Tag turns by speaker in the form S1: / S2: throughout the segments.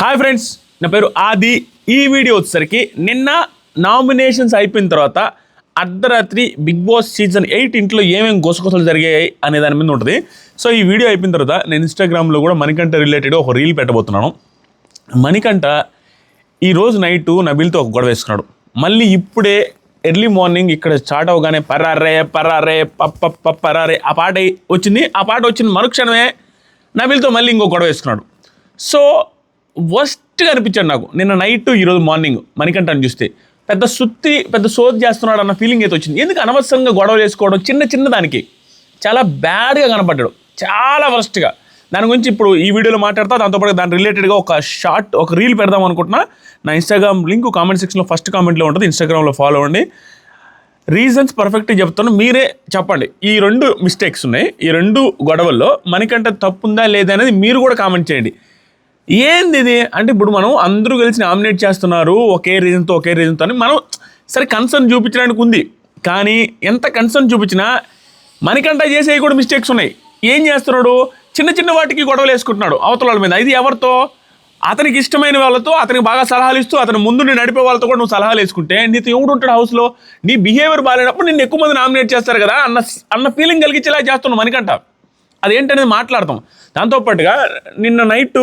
S1: Hi friends నా పేరు ఆది. ఈ వీడియో వచ్చేసరికి నిన్న నామినేషన్స్ అయిపోయిన తర్వాత అర్ధరాత్రి బిగ్ బాస్ సీజన్ ఎయిట్ ఇంట్లో ఏమేమి గోసగోసలు జరిగాయి అనే దాని మీద ఉంటుంది. సో ఈ వీడియో అయిపోయిన తర్వాత నేను ఇన్స్టాగ్రామ్లో కూడా మణికంఠ రిలేటెడ్ ఒక రీల్ పెట్టబోతున్నాను. మణికంఠ ఈ రోజు నైట్ నబిల్తో ఒక గొడవ వేసుకున్నాడు. మళ్ళీ ఇప్పుడే ఎర్లీ మార్నింగ్ ఇక్కడ స్టార్ట్ అవగానే పరారే పరారే పప్ప పరారే ఆ పాట వచ్చింది. ఆ పాట వచ్చిన మరుక్షణమే నబిల్తో మళ్ళీ ఇంకో గొడవ వేసుకున్నాడు. సో వర్స్ట్గా అనిపించాడు నాకు. నిన్న నైట్ ఈరోజు మార్నింగ్ మణికంఠని చూస్తే. పెద్ద సుత్తి పెద్ద సోద్ చేస్తున్నాడు అన్న ఫీలింగ్ అయితే వచ్చింది. ఎందుకు అనవసరంగా గొడవ చేసుకోవడం? చిన్న చిన్న దానికి. చాలా బ్యాడ్గా కనపడ్డాడు. చాలా వర్స్ట్గా దాని గురించి ఇప్పుడు ఈ వీడియోలో మాట్లాడతా. దాంతోపాటు దాని రిలేటెడ్గా ఒక షార్ట్ ఒక రీల్ పెడదాం అనుకుంటున్నా. నా ఇన్స్టాగ్రామ్ లింక్ కామెంట్ సెక్షన్లో ఫస్ట్ కామెంట్లో ఉంటుంది. ఇన్స్టాగ్రామ్లో ఫాలో అవ్వండి. రీజన్స్ పర్ఫెక్ట్గా చెప్తాను. మీరే చెప్పండి. ఈ రెండు మిస్టేక్స్ ఉన్నాయి. ఈ రెండు గొడవల్లో మనకంటే తప్పు ఉందా లేదా అనేది మీరు కూడా కామెంట్ చేయండి. ఏంది ఇది అంటే ఇప్పుడు మనం అందరూ కలిసి నామినేట్ చేస్తున్నారు ఒకే రీజన్తో ఒకే రీజన్తో అని మనం సరే కన్సర్న్ చూపించడానికి ఉంది. కానీ ఎంత కన్సర్న్ చూపించినా మనకంట చేసేవి కూడా మిస్టేక్స్ ఉన్నాయి. ఏం చేస్తున్నాడు? చిన్న చిన్న వాటికి గొడవలు వేసుకుంటున్నాడు అవతల వాళ్ళ మీద. ఇది ఎవరితో? అతనికి ఇష్టమైన వాళ్ళతో అతనికి బాగా సలహాలు ఇస్తూ అతని ముందు నేను నడిపే వాళ్ళతో కూడా నువ్వు సలహాలు వేసుకుంటే నీతో ఎవడు ఉంటాడు హౌస్లో నీ బిహేవియర్ బాగాలేనప్పుడు నిన్ను ఎక్కువ మంది నామినేట్ చేస్తారు కదా అన్న అన్న ఫీలింగ్ కలిగించేలా చేస్తున్నావు మనకంట. అదేంటనేది మాట్లాడతాం. దాంతోపాటుగా నిన్న నైట్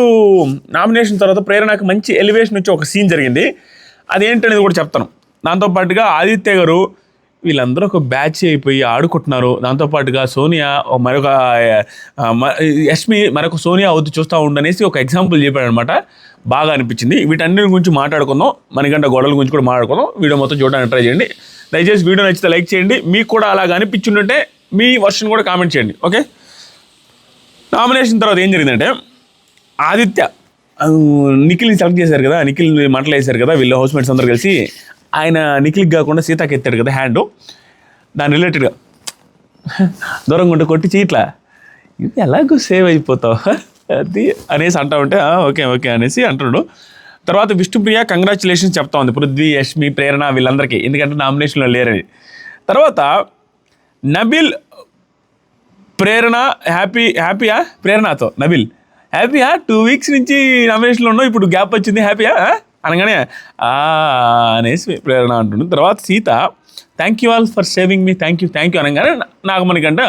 S1: నామినేషన్ తర్వాత ప్రేరణకు మంచి ఎలివేషన్ వచ్చి ఒక సీన్ జరిగింది. అదేంటనేది కూడా చెప్తాను. దాంతోపాటుగా ఆదిత్య గారు వీళ్ళందరూ ఒక బ్యాచ్ అయిపోయి ఆడుకుంటున్నారు. దాంతోపాటుగా సోనియా మరొక యష్మి మరొక సోనియా అవుతూ చూస్తూ ఉండనేసి ఒక ఎగ్జాంపుల్ చెప్పాడు అనమాట బాగా అనిపించింది. వీటన్నిటి గురించి మాట్లాడుకుందాం. మనకంటే గొడవల గురించి కూడా మాట్లాడుకుందాం. వీడియో మొత్తం చూడడానికి ట్రై చేయండి. దయచేసి వీడియో నచ్చితే లైక్ చేయండి. మీకు కూడా అలాగ అనిపించుంటే మీ వర్షన్ కూడా కామెంట్ చేయండి. ఓకే? నామినేషన్ తర్వాత ఏం జరిగిందంటే ఆదిత్య నిఖిల్ని సెలెక్ట్ చేశారు కదా నిఖిల్ మంటలు వేశారు కదా వీళ్ళు హౌస్మేట్స్ అందరు కలిసి ఆయన నిఖిల్కి కాకుండా సీతాకి ఎత్తాడు కదా హ్యాండ్ దాని రిలేటెడ్గా దూరంగా ఉంటే కొట్టి చీట్లా. ఇది ఎలాగో సేవ్ అయిపోతావు? అది అనేసి అంటా ఉంటే ఓకే ఓకే అనేసి అంటున్నాడు. తర్వాత విష్ణుప్రియ కంగ్రాచులేషన్స్ చెప్తా ఉంది. పృథ్వీ యష్మి ప్రేరణ వీళ్ళందరికీ. ఎందుకంటే నామినేషన్లో లేరని. తర్వాత నబిల్ ప్రేరణ హ్యాపీ హ్యాపీయా? ప్రేరణతో నబిల్ హ్యాపీయా? టూ వీక్స్ నుంచి నామినేషన్లో ఉన్నావు ఇప్పుడు గ్యాప్ వచ్చింది హ్యాపీయా? అనగానే అనేసి ప్రేరణ అంటుంది తర్వాత Seetha thank you all for saving me thank you thank you అనగానే నాకు మనకంట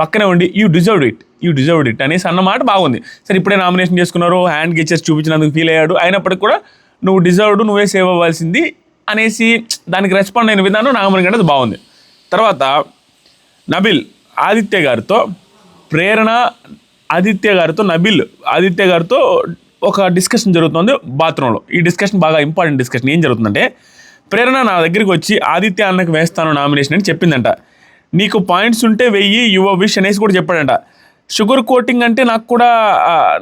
S1: పక్కనే ఉండి you deserved it you deserved it అనేసి అన్నమాట బాగుంది. సరే ఇప్పుడే నామినేషన్ చేసుకున్నారు హ్యాండ్ గెచెస్ చూపించినందుకు ఫీల్ అయ్యాడు. అయినప్పటికీ కూడా నువ్వు డిజర్వ్డ్ నువ్వే సేవ్ అవ్వాల్సింది అనేసి దానికి రెస్పాండ్ అయిన విధానం నాగమణి కంటే బాగుంది. తర్వాత నబిల్ ఆదిత్య గారితో ప్రేరణ ఆదిత్య గారితో నబిల్ ఆదిత్య గారితో ఒక డిస్కషన్ జరుగుతుంది బాత్రూంలో. ఈ డిస్కషన్ బాగా ఇంపార్టెంట్ డిస్కషన్. ఏం జరుగుతుందంటే ప్రేరణ నా దగ్గరికి వచ్చి ఆదిత్య అన్నకు వేస్తాను నామినేషన్ అని చెప్పిందంట. నీకు పాయింట్స్ ఉంటే వెయ్యి యువ విష్ అనేసి కూడా చెప్పాడంట. షుగర్ కోటింగ్ అంటే నాకు కూడా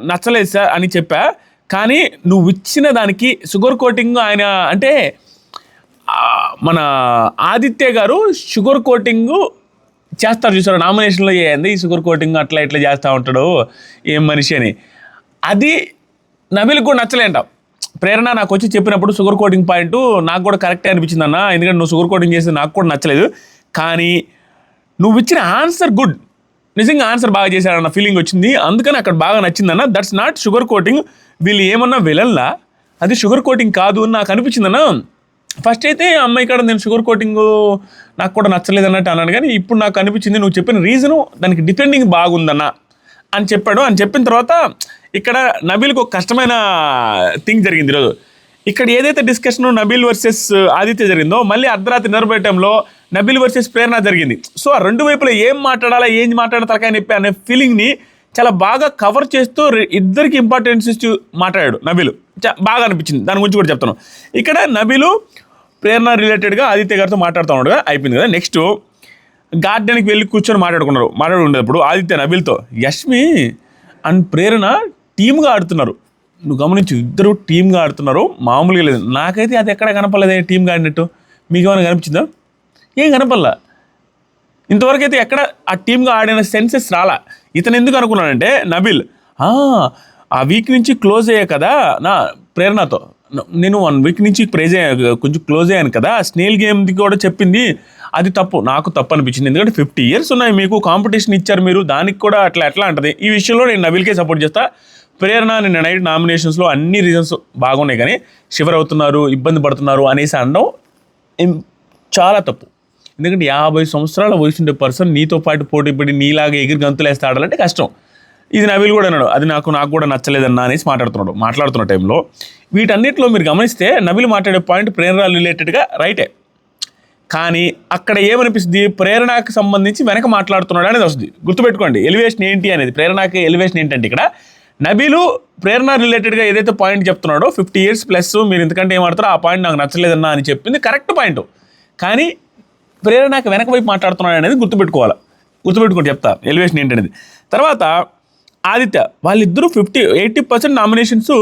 S1: నచ్చలేదు సార్ అని చెప్పా. కానీ నువ్వు ఇచ్చిన దానికి షుగర్ కోటింగ్ ఆయన అంటే మన ఆదిత్య గారు షుగర్ కోటింగ్ చేస్తారు చూసారు? నామినేషన్లో ఏంది ఈ షుగర్ కోటింగ్ అట్లా ఇట్లా చేస్తూ ఉంటాడు ఏం మనిషి అని. అది నబిల్కి కూడా నచ్చలేంట. ప్రేరణ నాకు వచ్చి చెప్పినప్పుడు షుగర్ కోటింగ్ పాయింట్ నాకు కూడా కరెక్టే అనిపించింది అన్న. ఎందుకంటే నువ్వు షుగర్ కోటింగ్ చేసి నాకు కూడా నచ్చలేదు. కానీ నువ్వు ఇచ్చిన ఆన్సర్ గుడ్. నిజంగా ఆన్సర్ బాగా చేశాడన్న ఫీలింగ్ వచ్చింది. అందుకని అక్కడ బాగా నచ్చిందన్న దట్స్ నాట్ షుగర్ కోటింగ్ వీళ్ళు ఏమన్నా విలన్లా అది షుగర్ కోటింగ్ కాదు అని నాకు అనిపించిందన్న ఫస్ట్ అయితే ఆ అమ్మాయి కాడ నేను షుగర్ కోటింగ్ నాకు కూడా నచ్చలేదు అన్నట్టు అన్నాను. కానీ ఇప్పుడు నాకు అనిపించింది నువ్వు చెప్పిన రీజను దానికి డిపెండింగ్ బాగుందన్న అని చెప్పాడు. అని చెప్పిన తర్వాత ఇక్కడ నబీల్కి ఒక కష్టమైన థింగ్ జరిగింది ఈరోజు. ఇక్కడ ఏదైతే డిస్కషన్ నబీల్ వర్సెస్ ఆదిత్య జరిగిందో మళ్ళీ అర్ధరాత్రి నిద్రపోయే టైంలో నబీల్ వర్సెస్ ప్రేరణ జరిగింది. సో ఆ రెండు వైపులా ఏం మాట్లాడాలా ఏం మాట్లాడాలి తలకాయ చెప్పి అనే ఫీలింగ్ని చాలా బాగా కవర్ చేస్తూ ఇద్దరికి ఇంపార్టెన్స్ ఇస్తూ మాట్లాడాడు నబీలు. చా- బాగా అనిపించింది. దాని గురించి కూడా చెప్తాను. ఇక్కడ నబీలు ప్రేరణ రిలేటెడ్గా ఆదిత్య గారితో మాట్లాడుతూ ఉండగా అయిపోయింది కదా. నెక్స్ట్ గార్డెన్కి వెళ్ళి కూర్చొని మాట్లాడుకున్నారు. మాట్లాడుకునేటప్పుడు ఆదిత్య నబిల్తో యష్మి అండ్ ప్రేరణ టీమ్గా ఆడుతున్నారు. నువ్వు గమనించు ఇద్దరు టీమ్గా ఆడుతున్నారు. మామూలుగా లేదు. నాకైతే అది ఎక్కడ కనపడలేదు టీమ్గా ఆడినట్టు. మీకు ఏమైనా కనిపించిందా? ఏం కనపడలా. ఇంతవరకు అయితే ఎక్కడ ఆ టీమ్గా ఆడిన సెన్సెస్ రాలా. ఇతను ఎందుకు అనుకున్నాడంటే నబిల్ "ఆ, వీక్ నుంచి క్లోజ్ అయ్యే కదా నా ప్రేరణతో. నేను వన్ వీక్ నుంచి ప్రేజ్ కొంచెం క్లోజ్ అయ్యాను కదా స్నేల్ గేమ్ది కూడా చెప్పింది అది తప్పు నాకు తప్పు అనిపించింది. ఎందుకంటే ఫిఫ్టీ ఇయర్స్ ఉన్నాయి మీకు కాంపిటీషన్ ఇచ్చారు మీరు దానికి కూడా అట్లా ఎట్లా అంటది. ఈ విషయంలో నేను నబిల్కే సపోర్ట్ చేస్తా. ప్రేరణ నిన్న నైట్ నామినేషన్స్లో అన్ని రీజన్స్ బాగున్నాయి కానీ షివర్ అవుతున్నారు ఇబ్బంది పడుతున్నారు అనేసి అనడం చాలా తప్పు. ఎందుకంటే యాభై సంవత్సరాల వయసు ఉండే పర్సన్ నీతో పాటు పోటీ పడి నీలాగా ఎగిరి గంతులు కష్టం. ఇది నవీల్ కూడా అన్నాడు అది నాకు నాకు కూడా నచ్చలేదన్నా అనేసి మాట్లాడుతున్నాడు. మాట్లాడుతున్న టైంలో వీటన్నిటిలో మీరు గమనిస్తే నవీల్ మాట్లాడే పాయింట్ ప్రేరణ రిలేటెడ్గా రైటే కానీ అక్కడ ఏమనిపిస్తుంది? ప్రేరణకు సంబంధించి వెనక మాట్లాడుతున్నాడు అనేది వస్తుంది. గుర్తుపెట్టుకోండి ఎలివేషన్ ఏంటి అనేది ప్రేరణకి ఎలివేషన్ ఏంటంటే ఇక్కడ నబీలు ప్రేరణ రిలేటెడ్గా ఏదైతే పాయింట్ చెప్తున్నాడో ఫిఫ్టీ ఇయర్స్ ప్లస్ మీరు ఎందుకంటే ఏమాడతారో ఆ పాయింట్ నాకు నచ్చలేదన్నా అని చెప్పింది కరెక్ట్ పాయింట్ కానీ ప్రేరణకు వెనక వైపు మాట్లాడుతున్నాడు అనేది గుర్తుపెట్టుకోవాలి. గుర్తుపెట్టుకోండి చెప్తా. ఎలివేషన్ ఏంటనేది తర్వాత ఆదిత్య. వాళ్ళిద్దరూ ఫిఫ్టీ ఎయిటీ పర్సెంట్ నామినేషన్స్లో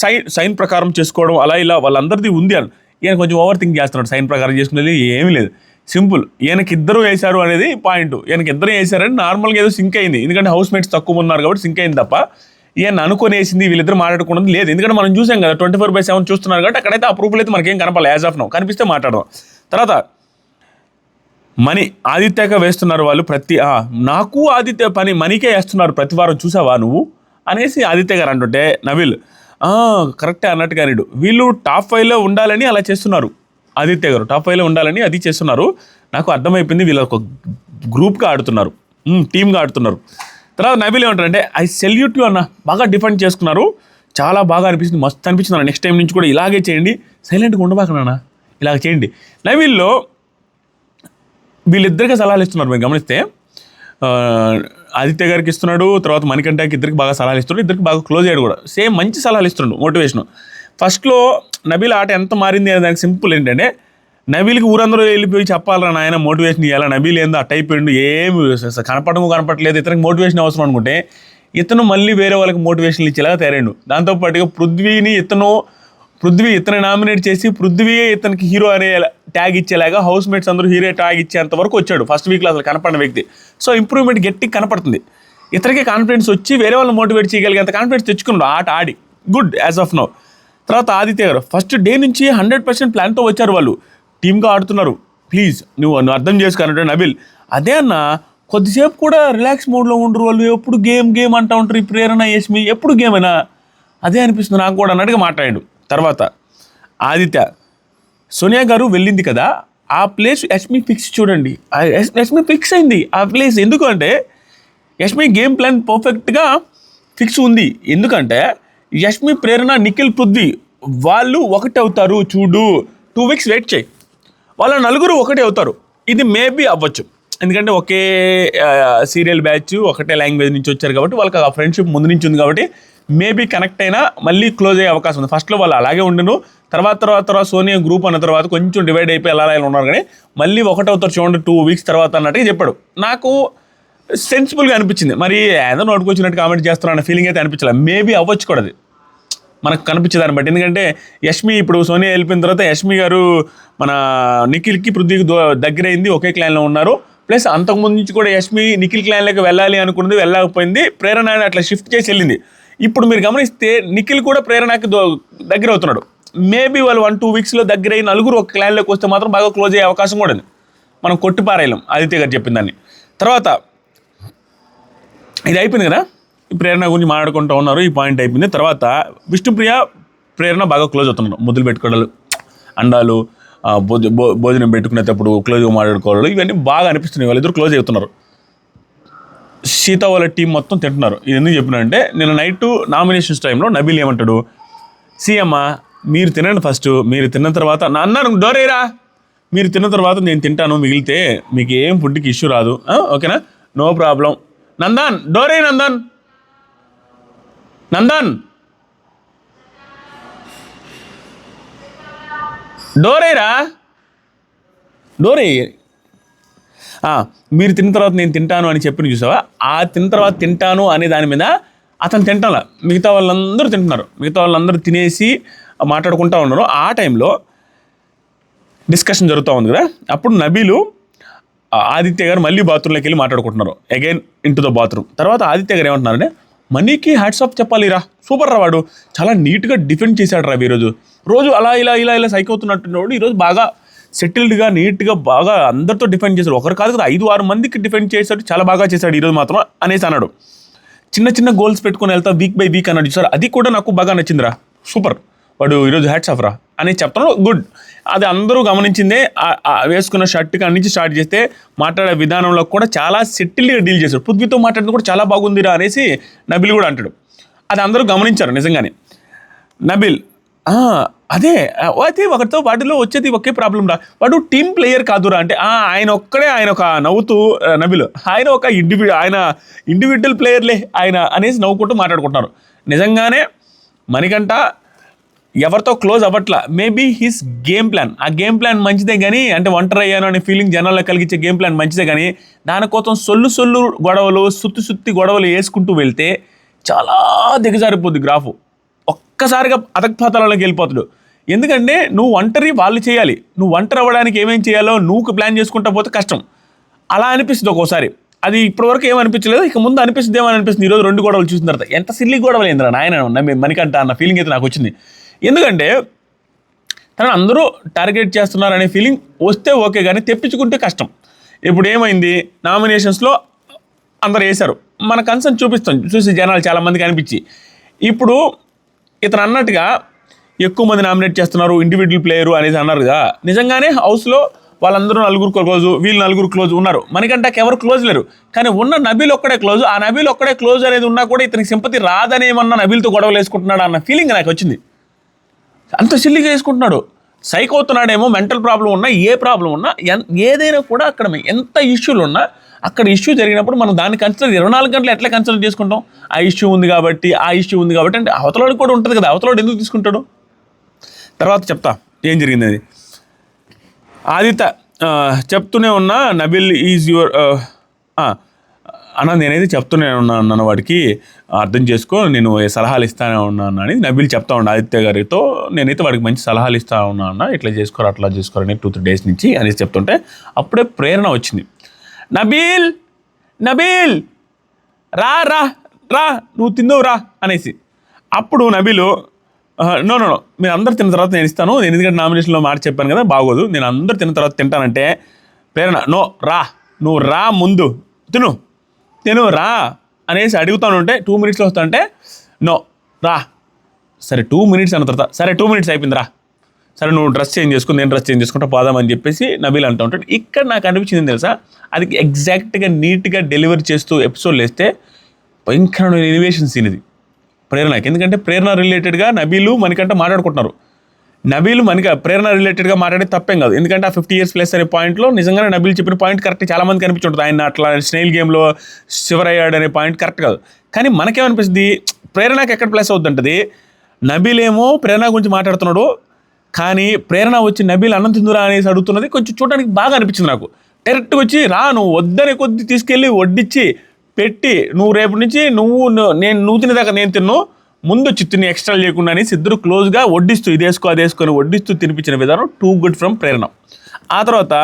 S1: సైన్ సైన్ ప్రకారం చేసుకోవడం అలా ఇలా వాళ్ళందరిది ఉంది అని. ఈయన కొంచెం ఓవర్ థింక్ చేస్తున్నాడు సైన్ ప్రకారం చేసుకునేది ఏమీ లేదు. సింపుల్. ఈయనకి ఇద్దరు వేశారు అనేది పాయింట్. ఈయనకిద్దరు వేశారని నార్మల్గా ఏదో సింక్ అయింది. ఎందుకంటే హౌస్ మేట్స్ తక్కువ ఉన్నారు కాబట్టి సింక్ అయింది తప్ప ఈయన అనుకొని వేసింది వీళ్ళిద్దరు మాట్లాడుకున్నది లేదు. ఎందుకంటే మనం చూసాం కదా ట్వంటీ ఫోర్ బై సెవెన్ చూస్తున్నారు కాబట్టి అక్కడైతే ఆ అయితే మనకేం కనపాలి యాజ్ ఆఫ్ నో కనిపిస్తే మాట్లాడదాం. తర్వాత మనీ ఆదిత్యక వేస్తున్నారు వాళ్ళు ప్రతి నాకు ఆదిత్య పని మనీకే వేస్తున్నారు ప్రతి వారం చూసావా నువ్వు? అనేసి ఆదిత్య గారు అంటుంటే నవీల్ కరెక్టే అన్నట్టుగా నీడు వీళ్ళు టాప్ ఫైవ్లో ఉండాలని అలా చేస్తున్నారు. ఆదిత్య గారు టాప్ ఫైవ్లో ఉండాలని అది చేస్తున్నారు. నాకు అర్థమైపోయింది వీళ్ళు ఒక గ్రూప్గా ఆడుతున్నారు. టీమ్గా ఆడుతున్నారు. తర్వాత నవీల్ ఏమంటారంటే ఐ సెల్యూట్ యూ అన్న. బాగా డిఫెండ్ చేసుకున్నారు. చాలా బాగా అనిపిస్తుంది. మస్తు అనిపించింది నెక్స్ట్ టైం నుంచి కూడా ఇలాగే చేయండి. సైలెంట్గా ఉండబాకనా ఇలాగ చేయండి. నవీల్లో వీళ్ళిద్దరికి సలహాలు ఇస్తున్నారు. మీరు గమనిస్తే ఆదిత్య గారికి ఇస్తున్నాడు తర్వాత మణికంఠకి ఇద్దరికి బాగా సలహాలు ఇస్తున్నాడు ఇద్దరికి బాగా క్లోజ్ అయ్యాడు కూడా. సేమ్ మంచి సలహాలు ఇస్తున్నాడు మోటివేషన్ ఫస్ట్లో నబీల్ ఆట ఎంత మారింది అనే దానికి సింపుల్ ఏంటంటే నబీల్కి ఊరందరూ వెళ్ళిపోయి చెప్పాలరా నాయన మోటివేషన్ ఇవ్వాలా నబీల్ ఏందో అట్ అయిపోయిండు ఏమి కనపడము కనపడలేదు ఇతనికి మోటివేషన్ అవసరం అనుకుంటే ఇతను మళ్ళీ వేరే వాళ్ళకి మోటివేషన్ ఇచ్చేలాగా తయారైండు. దాంతోపాటుగా పృథ్వీని ఇతను పృథ్వీ ఇతను నామినేట్ చేసి పృథ్వీ ఇతనికి హీరో అనే ట్యాగ్ ఇచ్చేలాగా హౌస్ మేట్స్ అందరూ హీరో ట్యాగ్ ఇచ్చేంత వరకు వచ్చాడు. ఫస్ట్ వీక్లో అసలు కనపడిన వ్యక్తి. సో ఇంప్రూవ్మెంట్ గట్టి కనపడుతుంది. ఇతనికి కాన్ఫిడెన్స్ వచ్చి వేరే వాళ్ళని మోటివేట్ చేయగలిగేంత కాన్ఫిడెన్స్ తెచ్చుకున్నాడు ఆట ఆడి. గుడ్ యాజ్ ఆఫ్ నో తర్వాత ఆదిత్య గారు ఫస్ట్ డే నుంచి హండ్రెడ్ పర్సెంట్ ప్లాన్తో వచ్చారు వాళ్ళు. టీమ్గా ఆడుతున్నారు. ప్లీజ్ నువ్వు నువ్వు అర్థం చేసుకోనంటే నబిల్. అదే అన్న కొద్దిసేపు కూడా రిలాక్స్ మోడ్లో ఉండరు వాళ్ళు. ఎప్పుడు గేమ్ గేమ్ అంటూ ఉంటారు ఈ ప్రేరణ యశ్మి ఎప్పుడు గేమ్ అయినా? అదే అనిపిస్తుంది నాకు కూడా అన్నట్టుగా మాట్లాడాడు. తర్వాత ఆదిత్య సోనియా గారు వెళ్ళింది కదా ఆ ప్లేస్ యష్మి ఫిక్స్ చూడండి. యష్మి ఫిక్స్ అయింది. ఆ ప్లేస్ ఎందుకు అంటే యష్మి గేమ్ ప్లాన్ పర్ఫెక్ట్గా ఫిక్స్ ఉంది. ఎందుకంటే యష్మి ప్రేరణ నిఖిల్ పృథ్వీ వాళ్ళు ఒకటి అవుతారు. చూడు టూ వీక్స్ వెయిట్ చేయి. వాళ్ళ నలుగురు ఒకటే అవుతారు. ఇది మేబీ అవ్వచ్చు. ఎందుకంటే ఒకే సీరియల్ బ్యాచ్ ఒకటే లాంగ్వేజ్ నుంచి వచ్చారు కాబట్టి వాళ్ళకి ఆ ఫ్రెండ్షిప్ ముందు నుంచి ఉంది కాబట్టి మేబీ కనెక్ట్ అయినా మళ్ళీ క్లోజ్ అయ్యే అవకాశం ఉంది. ఫస్ట్లో వాళ్ళు అలాగే ఉండను. తర్వాత తర్వాత తర్వాత సోనియా గ్రూప్ అన్న తర్వాత కొంచెం డివైడ్ అయిపోయి అలా ఉన్నారు కానీ మళ్ళీ ఒకటవుతారు చూడండి టూ వీక్స్ తర్వాత అన్నట్టుగా చెప్పాడు. నాకు సెన్సిబుల్గా అనిపించింది. మరి ఏదో నోటుకొచ్చినట్టు కామెంట్ చేస్తున్నా అన్న ఫీలింగ్ అయితే అనిపించలేదు మేబీ అవ్వచ్చు కూడా అది. మనకు కనిపించేదాన్ని బట్టి. ఎందుకంటే యష్మి ఇప్పుడు సోనియా వెళ్ళిపోయిన తర్వాత యష్మి గారు మన నిఖిల్కి పృథ్వీకి దో దగ్గరైంది ఒకే క్లాన్లో ఉన్నారు. ప్లస్ అంతకుముందు నుంచి కూడా యష్మి నిఖిల్ క్లాన్లోకి వెళ్ళాలి అనుకున్నది వెళ్ళకపోయింది. ప్రేరణ అట్లా షిఫ్ట్ చేసి వెళ్ళింది. ఇప్పుడు మీరు గమనిస్తే నిఖిల్ కూడా ప్రేరణకి దగ్గర అవుతున్నాడు మేబీ వాళ్ళు వన్ టూ వీక్స్లో దగ్గర అయి నలుగురు ఒక క్లాన్లోకి వస్తే మాత్రం బాగా క్లోజ్ అయ్యే అవకాశం కూడా ఉంది. మనం కొట్టిపారేయలేం ఆదిత్య గారు చెప్పిన దాన్ని. తర్వాత ఇది అయిపోయింది కదా? ఈ ప్రేరణ గురించి మాట్లాడుకుంటూ ఉన్నారు ఈ పాయింట్ అయిపోయింది. తర్వాత విష్ణుప్రియ ప్రేరణ బాగా క్లోజ్ అవుతున్నారు ముద్దులు పెట్టుకోవడాలు అండాలు భోజనం పెట్టుకునేటప్పుడు క్లోజ్గా మాట్లాడుకోవడాలు ఇవన్నీ బాగా అనిపిస్తున్నాయి. వాళ్ళిద్దరు క్లోజ్ అవుతున్నారు. సీత వాళ్ళ టీం మొత్తం తింటున్నారు. ఇది ఎందుకు చెప్పినంటే నేను నైట్ నామినేషన్స్ టైంలో నబీల్ ఏమంటాడు సీఎమ్మ మీరు తినండి ఫస్ట్ మీరు తిన్న తర్వాత నా అన్నాను డోరేరా మీరు తిన్న తర్వాత నేను తింటాను మిగిలితే మీకు ఏం ఫుడ్కి ఇష్యూ రాదు. ఓకేనా? No problem. నందన్ డోరే నందన్. నందన్ డోరేరా డోరే మీరు తిన్న తర్వాత నేను తింటాను అని చెప్పి చూసావా? ఆ తిన్న తర్వాత తింటాను అనే దాని మీద అతను తింటాల. మిగతా వాళ్ళందరూ తింటున్నారు. మిగతా వాళ్ళందరూ తినేసి మాట్లాడుకుంటా ఉన్నారు. ఆ టైంలో డిస్కషన్ జరుగుతూ ఉంది కదా? అప్పుడు నబీలు ఆదిత్య గారు మళ్ళీ బాత్రూంలోకి వెళ్ళి మాట్లాడుకుంటున్నారు. Again into the bathroom తర్వాత ఆదిత్య గారు ఏమంటున్నారంటే మనీకి హ్యాట్స్ ఆఫ్ చెప్పాలిరా. సూపర్ రా వాడు. చాలా నీట్గా డిఫెండ్ చేశాడు రా ఈరోజు రోజు అలా ఇలా ఇలా ఇలా సైక్ అవుతున్నట్టున్నాడు. ఈరోజు బాగా సెటిల్డ్గా నీట్గా బాగా అందరితో డిఫెండ్ చేశాడు. ఒకరు కాదు కదా ఐదు ఆరు మందికి డిఫెండ్ చేశాడు చాలా బాగా చేశాడు ఈరోజు మాత్రం అనేసి అన్నాడు. చిన్న చిన్న గోల్స్ పెట్టుకొని వెళ్తా వీక్ బై వీక్ అన్నాడు. సార్ అది కూడా నాకు బాగా నచ్చిందిరా. సూపర్. వాడు ఈరోజు హ్యాట్స్ ఆఫ్ రా అని చెప్తాను గుడ్ అది అందరూ గమనించిందే వేసుకున్న షర్ట్ కాడి నుంచి స్టార్ట్ చేస్తే మాట్లాడే విధానంలో కూడా చాలా సెటిల్గా డీల్ చేశాడు. పృథ్వీతో మాట్లాడిన కూడా చాలా బాగుందిరా అనేసి నబిల్ కూడా అంటాడు. అది అందరూ గమనించారు నిజంగానే. నబిల్ అదే అయితే ఒకరితో వాటిలో వచ్చేది ఒకే ప్రాబ్లం రా. వాడు టీం ప్లేయర్ కాదురా అంటే ఆయన ఒక్కడే ఆయన ఒక నవ్వుతూ ఆ, ఆయన ఒక ఇండివిజువల్ ఆయన ఇండివిజువల్ ప్లేయర్లే ఆయన అనేసి నవ్వుకుంటూ మాట్లాడుకుంటున్నారు. నిజంగానే మణికంట ఎవరితో క్లోజ్ అవ్వట్లా? మేబీ హిస్ గేమ్ ప్లాన్ ఆ గేమ్ ప్లాన్ మంచిదే కానీ అంటే ఒంటరి అయ్యాను అనే ఫీలింగ్ జనాల్లో కలిగించే గేమ్ ప్లాన్ మంచిదే కానీ దానికోసం సొల్లు సొల్లు గొడవలు సుత్తి సుత్తి గొడవలు వేసుకుంటూ వెళ్తే చాలా దిగజారిపోద్ది గ్రాఫు ఒక్కసారిగా అతక్పాతాలలోకి వెళ్ళిపోతాడు. ఎందుకంటే నువ్వు ఒంటరి వాళ్ళు చేయాలి. నువ్వు ఒంటరి అవ్వడానికి ఏమేం చేయాలో నువ్వు ప్లాన్ చేసుకుంటా పోతే కష్టం. అలా అనిపిస్తుంది ఒక్కోసారి. అది ఇప్పటివరకు ఏమనిపించలేదు ఇక ముందు అనిపిస్తుంది ఏమని అనిపిస్తుంది ఈరోజు రెండు గొడవలు చూసిన తర్వాత. ఎంత సిల్లీ గొడవలు ఏంద్రా నాయన నమ్మి మణికంట అన్న ఫీలింగ్ అయితే నాకు వచ్చింది. ఎందుకంటే తనని అందరూ టార్గెట్ చేస్తున్నారు అనే ఫీలింగ్ వస్తే ఓకే కానీ తెప్పించుకుంటే కష్టం. ఇప్పుడు ఏమైంది? నామినేషన్స్లో అందరు వేశారు. మన కన్సర్న్ చూపిస్తాం. చూసి జనాలు చాలామంది అనిపించి. ఇప్పుడు ఇతను అన్నట్టుగా ఎక్కువ మంది నామినేట్ చేస్తున్నారు ఇండివిజువల్ ప్లేయరు అనేది అన్నారు కదా. నిజంగానే హౌస్లో వాళ్ళందరూ నలుగురు క్లోజ్ వీళ్ళు నలుగురు క్లోజ్ ఉన్నారు. మనకంటే ఎవరు క్లోజ్ లేరు. కానీ ఉన్న నబీల్ ఒక్కడే క్లోజ్ ఆ నబీల్ ఒక్కడే క్లోజ్ అనేది ఉన్నా కూడా ఇతనికి సింపతి రాదనేమన్నా నబీల్తో గొడవలు వేసుకుంటున్నాడు అన్న ఫీలింగ్ నాకు వచ్చింది. అంత సిల్లిగా వేసుకుంటున్నాడు. సైక్ అవుతున్నాడేమో మెంటల్ ప్రాబ్లం ఉన్నా ఏ ప్రాబ్లం ఉన్నా ఏదైనా కూడా అక్కడ ఎంత ఇష్యూలు ఉన్నా అక్కడ ఇష్యూ జరిగినప్పుడు మనం దాన్ని కన్సిడర్ ఇరవై నాలుగు గంటలు ఎట్లా కన్సిడర్ చేసుకుంటాం? ఆ ఇష్యూ ఉంది కాబట్టి ఆ ఇష్యూ ఉంది కాబట్టి అంటే అవతలోడు కూడా ఉంటుంది కదా. అవతలోడు ఎందుకు తీసుకుంటాడు? తర్వాత చెప్తా ఏం జరిగింది అది ఆదిత్య చెప్తూనే ఉన్నా నబిల్ ఈజ్ యువర్ అన్న నేనైతే చెప్తూనే ఉన్నాను అన్న వాడికి అర్థం చేసుకో నేను సలహాలు ఇస్తానే ఉన్నాను అని నబిల్ చెప్తా ఉన్నా ఆదిత్య గారితో. నేనైతే వాడికి మంచి సలహాలు ఇస్తా ఉన్నా అన్న ఇట్లా చేసుకోరు అట్లా చేసుకోరని టూ త్రీ డేస్ నుంచి అనేసి చెప్తుంటే అప్పుడే ప్రేరణ వచ్చింది. నబీల్ నబీల్ రా రా రా నువ్వు తిందువు రా అనేసి. అప్పుడు నబీలు నో నో మీరు అందరు తిన్న తర్వాత నేను ఇస్తాను. నేను ఎందుకంటే నామినేషన్లో మాట చెప్పాను కదా బాగోదు. నేను అందరు తిన్న తర్వాత తింటానంటే ప్రేరణ నో రా. నువ్వు రా ముందు. తిను. తిను రా. అనేసి అడుగుతాను అంటే టూ మినిట్స్లో వస్తా అంటే నో రా. సరే టూ మినిట్స్ అన్న తర్వాత సరే టూ మినిట్స్ అయిపోయింది రా. సరే నువ్వు డ్రెస్ చేంజ్ చేసుకుని నేను డ్రెస్ చేంజ్ చేసుకుంటా పోదామని చెప్పేసి నబీల్ అంటూ ఉంటాడు. ఇక్కడ నాకు అనిపించింది తెలుసా? అది ఎగ్జాక్ట్గా నీట్గా డెలివరీ చేస్తూ ఎపిసోడ్లు వేస్తే భయంకరమైన ఇన్వేషన్ సీన్ ఇది. ప్రేరణకి. ఎందుకంటే ప్రేరణ రిలేటెడ్గా నబీలు మనకంటే మాట్లాడుకుంటున్నారు. నబీలు మనకి ప్రేరణ రిలేటెడ్గా మాట్లాడే తప్పేం కాదు. ఎందుకంటే ఆ ఫిఫ్టీ ఇయర్స్ ప్లస్ అనే పాయింట్లో నిజంగానే నబీలు చెప్పిన పాయింట్ కరెక్ట్ చాలా కనిపించుంటుంది ఆయన అట్లా స్నేల్ గేమ్లో శివర్ అనే పాయింట్ కరెక్ట్ కాదు. కానీ మనకేమనిపిస్తుంది? ప్రేరణకి ఎక్కడ ప్లస్ అవుతుంటుంది? నబీలేమో ప్రేరణ గురించి మాట్లాడుతున్నాడు. కానీ ప్రేరణ వచ్చి నబీల్ అన్నం తిందురా అనేసి అడుగుతున్నది కొంచెం చూడడానికి బాగా అనిపించింది నాకు. డైరెక్ట్గా వచ్చి రా నువ్వు వద్దనే కొద్ది తీసుకెళ్ళి వడ్డిచ్చి పెట్టి నువ్వు రేపు నుంచి నువ్వు నేను నువ్వు తినేదాకా నేను తిన్ను ముందు చిత్తుని ఎక్స్ట్రా లేకుండా అనేసి ఇద్దరు క్లోజ్గా వడ్డిస్తూ ఇది వేసుకో వేసుకొని వడ్డిస్తూ తినిపించిన విధానం టూ గుడ్ ఫ్రమ్ ప్రేరణ. ఆ తర్వాత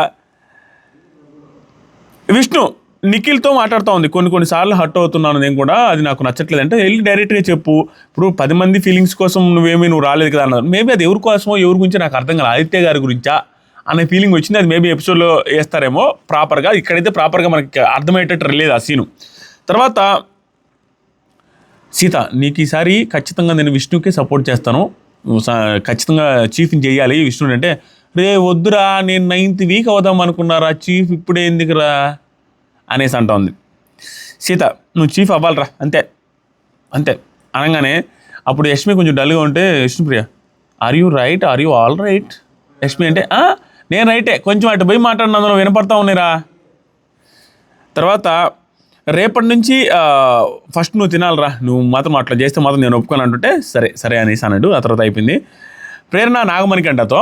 S1: విష్ణు నిఖిల్తో మాట్లాడుతూ ఉంది. కొన్ని కొన్నిసార్లు హర్ట్ అవుతున్నాను నేను కూడా అది నాకు నచ్చట్లేదు. అంటే వెళ్ళి డైరెక్ట్గా చెప్పు. ఇప్పుడు పది మంది ఫీలింగ్స్ కోసం నువ్వేమీ నువ్వు రాలేదు కదా అన్నారు. మేబీ అది ఎవరి కోసమో ఎవరి గురించి నాకు అర్థం కాదు ఆదిత్య గారి గురించా అనే ఫీలింగ్ వచ్చింది. అది మేబీ ఎపిసోడ్లో వేస్తారేమో ప్రాపర్గా ఇక్కడైతే ప్రాపర్గా మనకి అర్థమయ్యేటట్టు లేదు ఆ సీను తర్వాత సీత నీకు ఈసారి ఖచ్చితంగా నేను విష్ణుకే సపోర్ట్ చేస్తాను. నువ్వు ఖచ్చితంగా చీఫ్ని చేయాలి విష్ణుడు అంటే రే వద్దురా నేను నైన్త్ వీక్ అవుదాం అనుకున్నారా చీఫ్ ఇప్పుడే ఎందుకురా? అనేసి అంటా ఉంది. సీత నువ్వు చీఫ్ అవ్వాలిరా అంతే. అంతే. అనగానే అప్పుడు యష్మి కొంచెం డల్గా ఉంటే Vishnupriya are you right are you all right Yashmi అంటే నేను రైటే. కొంచెం అటు పోయి మాట్లాడినందులో వినపడతా ఉన్నాయిరా తర్వాత రేపటి నుంచి ఫస్ట్ నువ్వు తినాలిరా. నువ్వు మాత్రం అట్లా చేస్తే మాత్రం నేను ఒప్పుకొని అంటుంటే సరే సరే అనేసి అన్నాడు. ఆ తర్వాత అయిపోయింది. ప్రేరణ నాగమణికంటతో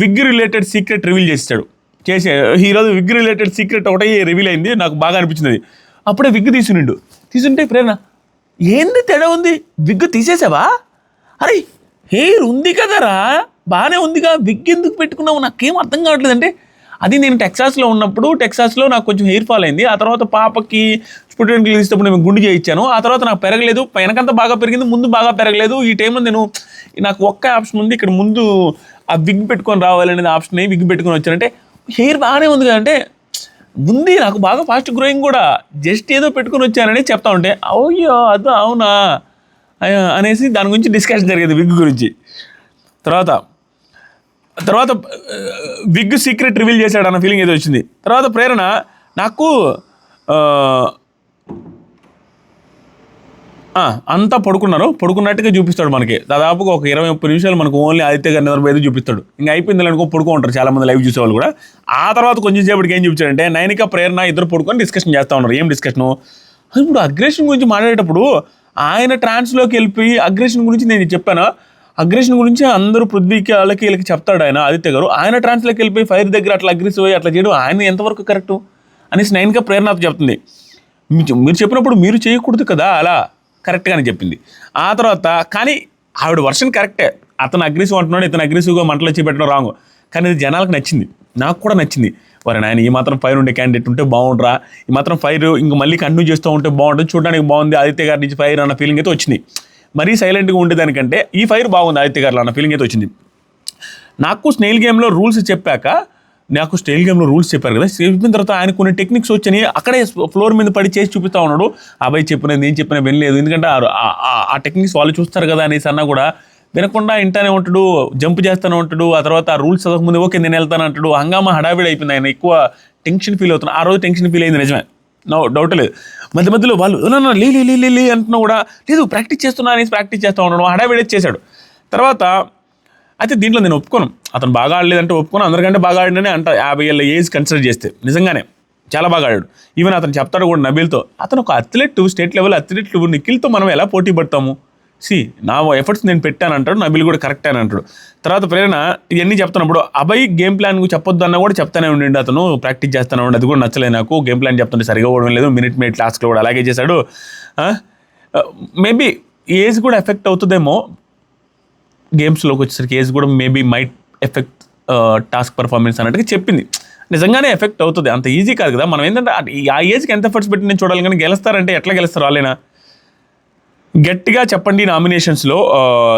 S1: విగ్ రిలేటెడ్ సీక్రెట్ రివీల్ చేసాడు చేసే ఈరోజు విగ్ రిలేటెడ్ సీక్రెట్ ఒకటే రివీల్ అయింది. నాకు బాగా అనిపించింది. అది. అప్పుడే విగ్ తీసుకునిండు తీసుంటే ప్రేరణ ఏంది తేడా ఉంది? విగ్ తీసేసావా? అరే హెయిర్ ఉంది కదరా? బాగానే ఉందిగా. విగ్ ఎందుకు పెట్టుకున్నావు? నాకేం అర్థం కావట్లేదు అంటే అది నేను టెక్సాస్లో ఉన్నప్పుడు టెక్సాస్లో నాకు కొంచెం హెయిర్ ఫాల్ అయింది. ఆ తర్వాత పాపకి స్టూడెంట్ ఇచ్చినప్పుడు నేను గుండు చేయించాను. ఆ తర్వాత నాకు పెరగలేదు. వెనకంతా బాగా పెరిగింది. ముందు బాగా పెరగలేదు. ఈ టైంలో నేను నాకు ఒక్క ఆప్షన్ ఉంది. ఇక్కడ ముందు ఆ విగ్ పెట్టుకొని రావాలనేది ఆప్షన్ విగ్ పెట్టుకొని వచ్చానంటే హెయిర్ బాగానే ఉంది కదంటే ఉంది. నాకు బాగా ఫాస్ట్ గ్రోయింగ్ కూడా. జస్ట్ ఏదో పెట్టుకొని వచ్చానని చెప్తా ఉంటే అయ్యో అదో అవునా? అనేసి దాని గురించి డిస్కషన్ జరిగేది విగ్ గురించి. తర్వాత తర్వాత విగ్ సీక్రెట్ రివీల్ చేశాడు అన్న ఫీలింగ్ ఏదో వచ్చింది. తర్వాత ప్రేరణ నాకు అంతా పడుకున్నారు. పడుకున్నట్టుగా చూపిస్తాడు మనకి. దాదాపుగా ఒక ఇరవై ముప్పై నిమిషాలు మనకు ఓన్లీ ఆదిత్య గారి నిద్రపోయేది చూపిస్తాడు. ఇంకా అయిపోయింది అనుకో పడుకో ఉంటారు చాలా మంది లైవ్ చూసేవాళ్ళు కూడా. ఆ తర్వాత కొంచెం సేపటికి ఏం చూపించాడంటే నైనిక ప్రేరణ ఇద్దరు పడుకొని డిస్కషన్ చేస్తూ ఉన్నారు. ఏం డిస్కషను? ఇప్పుడు అగ్రెషన్ గురించి మాట్లాడేటప్పుడు ఆయన ట్రాన్స్లోకి వెళ్ళిపోయి అగ్రెషన్ గురించి నేను చెప్పాను? అగ్రెషన్ గురించి అందరూ పృథ్వీకి వాళ్ళకి వీళ్ళకి చెప్తాడు ఆయన ఆదిత్య గారు. ఆయన ట్రాన్స్లోకి వెళ్ళిపోయి ఫైర్ దగ్గర అట్లా అగ్రెసివ్ అయ్యి అట్లా చేయడం ఆయన ఎంతవరకు కరెక్టు అనేసి నైన్గా ప్రేరణతో చెప్తుంది. మీ- మీరు చెప్పినప్పుడు మీరు చేయకూడదు కదా అలా కరెక్ట్గానే చెప్పింది. ఆ తర్వాత కానీ ఆవిడ వర్షన్ కరెక్టే అతను అగ్రెసివ్ అంటున్నాడు ఇతను అగ్రెసివ్గా మంటలు వచ్చి పెట్టడం రాంగ్. కానీ ఇది జనాలకు నచ్చింది. నాకు కూడా నచ్చింది. వారి నాయన ఈ మాత్రం ఫైర్ ఉండే క్యాండిడేట్ ఉంటే బాగుండరా. ఈ మాత్రం ఫైర్ ఇంక మళ్ళీ కంటిన్యూ చేస్తూ ఉంటే బాగుంటుంది చూడడానికి బాగుంది ఆదిత్య గారి నుంచి ఫైర్ అన్న ఫీలింగ్ అయితే వచ్చింది. మరీ సైలెంట్గా ఉండేదానికంటే ఈ ఫైర్ బాగుంది ఆదిత్య గారిలో అన్న ఫీలింగ్ అయితే వచ్చింది. నాకు స్నేల్ గేమ్లో రూల్స్ చెప్పాక నాకు స్టైల్ గేమ్లో రూల్స్ చెప్పారు కదా చెప్పిన తర్వాత ఆయన కొన్ని టెక్నిక్స్ వచ్చని అక్కడే ఫ్లోర్ మీద పడి చేసి చూపిస్తా ఉన్నాడు. అబ్బాయి చెప్పినది నేను చెప్పిన వినలేదు ఎందుకంటే ఆ- ఆ- టెక్నిక్స్ వాళ్ళు చూస్తారు కదా అనేసి అన్నా కూడా వినకుండా ఇంటానే ఉంటాడు జంప్ చేస్తానే ఉంటాడు ఆ తర్వాత ఆ రూల్స్ చదవకముందు ఓకే నేను వెళ్తాను అంటాడు. హంగామా హడావిడి అయిపోయింది ఆయన ఎక్కువ టెన్షన్ ఫీల్ అవుతున్నాడు ఆ రోజు టెన్షన్ ఫీల్ అయింది నిజమే. నో డౌట్ లేదు. మధ్య మధ్యలో వాళ్ళు "నా, లీ లీ లీ లీ అంటున్నా కూడా లేదు ప్రాక్టీస్ చేస్తున్నా అనేసి ప్రాక్టీస్ చేస్తూ ఉన్నాడు హడావిడి చేశాడు. తర్వాత అయితే దీంట్లో నేను ఒప్పుకోను. అతను బాగా ఆడలేదంటే ఒప్పుకోను. అందరికంటే బాగా ఆడినని అంట యాభై ఏళ్ళ ఏజ్ కన్సిడర్ చేస్తే. నిజంగానే చాలా బాగా ఆడాడు. ఈవెన్ అతను చెప్తాడు కూడా నబీల్తో అతను ఒక అథ్లెట్ స్టేట్ లెవెల్ అథ్లెట్ నిఖిల్తో మనం ఎలా పోటీ పడతాము? సి నా ఎఫర్ట్స్ నేను పెట్టాను అంటాడు నబీల్ కూడా కరెక్ట్ అని అంటాడు. తర్వాత ప్రేరణ ఇవన్నీ చెప్తున్నప్పుడు అభయ్ గేమ్ ప్లాన్ చెప్పొద్దు అన్న కూడా చెప్తానే ఉండండి అతను ప్రాక్టీస్ చేస్తానే ఉండి అది కూడా నచ్చలేదు నాకు గేమ్ ప్లాన్ చెప్తుంటే సరిగా పోవడం లేదు మినిట్ మినిట్ లాస్ట్లో కూడా అలాగే చేశాడు. మేబీ ఏజ్ కూడా ఎఫెక్ట్ అవుతుందేమో గేమ్స్లోకి వచ్చేసరికి ఏజ్ కూడా maybe might affect task performance అన్నట్టుగా చెప్పింది. నిజంగానే ఎఫెక్ట్ అవుతుంది అంత ఈజీ కాదు కదా మనం ఏంటంటే ఆ- ఆ ఏజ్కి ఎంత ఎఫర్ట్స్ పెట్టి నేను చూడాలి కానీ గెలుస్తారంటే ఎట్లా గెలుస్తారు వాళ్ళైనా? గట్టిగా చెప్పండి నామినేషన్స్లో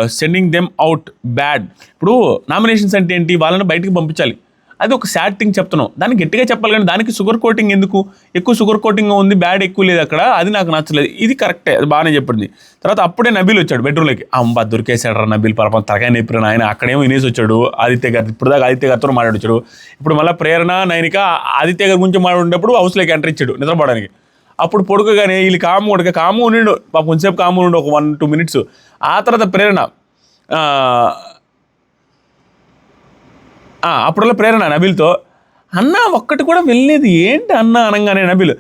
S1: సెండింగ్ దెమ్ అవుట్ బ్యాడ్ ఇప్పుడు నామినేషన్స్ అంటే ఏంటి? వాళ్ళని బయటకు పంపించాలి. అది ఒక సాడ్ థింగ్ చెప్తున్నాం. దాన్ని గట్టిగా చెప్పాలి కానీ దానికి షుగర్ కోటింగ్ ఎందుకు? ఎక్కువ షుగర్ కోటింగ్ ఉంది బ్యాడ్ ఎక్కువ లేదు అక్కడ అది నాకు నచ్చలేదు. ఇది కరెక్టే అది బాగానే చెప్పింది. తర్వాత అప్పుడే నబీల్ వచ్చాడు బెడ్రూమ్లోకి అమ్మ దొరికేశాడు రా నబీల్ పాపం తలకాయ నెప్పిన ఆయన అక్కడేమో వినేసి వచ్చాడు. ఆదిత్య గారి ఇప్పుడు దాకా ఆదిత్య గారితో మాట్లాడొచ్చాడు. ఇప్పుడు మళ్ళీ ప్రేరణ నైనిక ఆదిత్య గారి గురించి మాట్లాడేటప్పుడు హౌస్లోకి ఎంటర్ ఇచ్చాడు నిద్రపోవడానికి. అప్పుడు పొడుకగానే వీళ్ళు కాము ఉడక కాము ఉండిండు. పాప కొంచెంసేపు కాము ఉండు ఒక వన్ టూ మినిట్స్ ఆ తర్వాత ప్రేరణ. అప్పుడల్లా ప్రేరణ నబిల్తో. అన్న ఒక్కటి కూడా వెళ్ళలేదు. ఏంటి అన్న? అనగానే నబిల్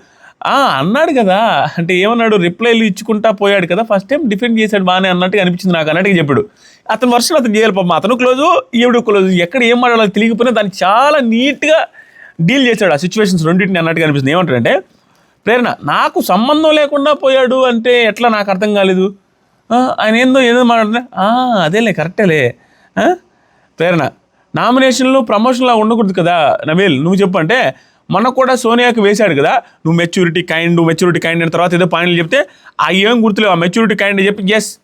S1: అన్నాడు కదా. అంటే ఏమన్నాడు? రిప్లైలు ఇచ్చుకుంటా పోయాడు కదా. ఫస్ట్ టైం డిఫెండ్ చేశాడు బాగానే అన్నట్టుగా అనిపించింది నాకు అన్నట్టుగా చెప్పాడు. అతని వర్షం అతను చేయాలి పాపం. అతను క్లోజు ఈవిడ క్లోజు. ఎక్కడ ఏం మాట్లాడాలో తెలియకపోయినా దాన్ని చాలా నీట్గా డీల్ చేశాడు ఆ సిచ్యువేషన్స్ రెండింటిని అన్నట్టుగా అనిపిస్తుంది. ఏమంటాడంటే ప్రేరణ. నాకు సంబంధం లేకుండా పోయాడు అంటే ఎట్లా నాకు అర్థం కాలేదు? ఆయన ఏందో ఏదో మాట్లాడుతున్నా. అదేలే కరెక్టేలే. ప్రేరణ. నామినేషన్లు ప్రమోషన్లా ఉండకూడదు కదా? నవీల్ నువ్వు చెప్పు అంటే కూడా సోనియాకి వేశాడు కదా? నువ్వు మెచ్యూరిటీ కైండ్ మెచ్యూరిటీ కైండ్ అయిన తర్వాత ఏదో పాయింట్లు చెప్తే ఆ ఏం గుర్తులేవు. ఆ మెచ్యూరిటీ కైండ్ చెప్పి yes